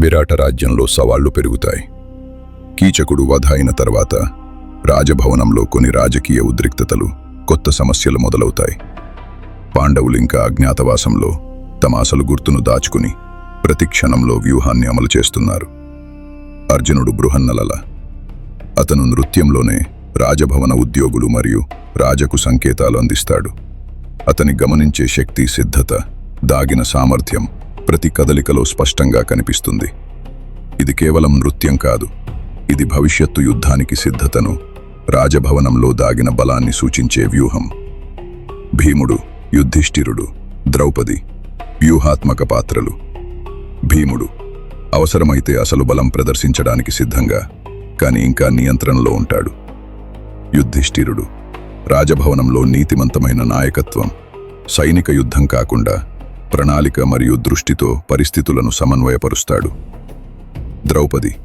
విరాట రాజ్యంలో సవాళ్ళు పెరుగుతాయి. కీచకుడు వధ అయిన తర్వాత రాజభవనంలో కొన్ని రాజకీయ ఉద్రిక్తతలు కొత్త సమస్యలు మొదలవుతాయి. పాండవులు ఇంకా అజ్ఞాతవాసంలో తమ అసలు గుర్తును దాచుకుని ప్రతి క్షణంలో వ్యూహాన్ని అమలు చేస్తున్నారు. అర్జునుడు బృహన్నలల. అతను నృత్యంలోనే రాజభవన ఉద్యోగులు మరియు రాజకు సంకేతాలు అందిస్తాడు. అతని గమనించే శక్తి సిద్ధత దాగిన సామర్థ్యం ప్రతి కదలికలో స్పష్టంగా కనిపిస్తుంది. ఇది కేవలం నృత్యం కాదు. ఇది భవిష్యత్తు యుద్ధానికి సిద్ధతను రాజభవనంలో దాగిన బలాన్ని సూచించే వ్యూహం. భీముడు యుద్ధిష్ఠిరుడు ద్రౌపది వ్యూహాత్మక పాత్రలు. భీముడు అవసరమైతే అసలు బలం ప్రదర్శించడానికి సిద్ధంగా కాని ఇంకా నియంత్రణలో ఉంటాడు. యుద్ధిష్ఠిరుడు రాజభవనంలో నీతిమంతమైన నాయకత్వం సైనిక యుద్ధం కాకుండా ప్రణాళిక మరియు దృష్టితో పరిస్థితులను సమన్వయపరుస్తాడు. ద్రౌపది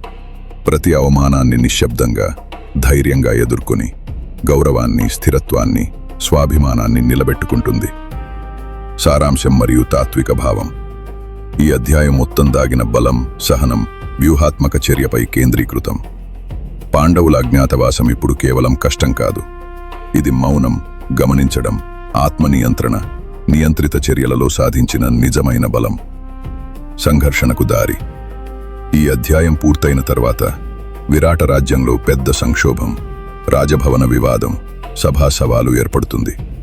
ప్రతి అవమానాన్ని నిశ్శబ్దంగా ధైర్యంగా ఎదుర్కొని గౌరవాన్ని స్థిరత్వాన్ని స్వాభిమానాన్ని నిలబెట్టుకుంటుంది. సారాంశం మరియు తాత్విక భావం. ఈ అధ్యాయం మొత్తం దాగిన బలం సహనం వ్యూహాత్మక చర్యపై కేంద్రీకృతం. పాండవుల అజ్ఞాతవాసం ఇప్పుడు కేవలం కష్టం కాదు. ఇది మౌనం గమనించడం ఆత్మనియంత్రణ నియంత్రిత చర్యలలో సాధించిన నిజమైన బలం. సంఘర్షణకు దారి. ఈ అధ్యాయం పూర్తయిన తర్వాత విరాట రాజ్యంలో పెద్ద సంక్షోభం రాజభవన వివాదం సభా సవాలు ఏర్పడుతుంది.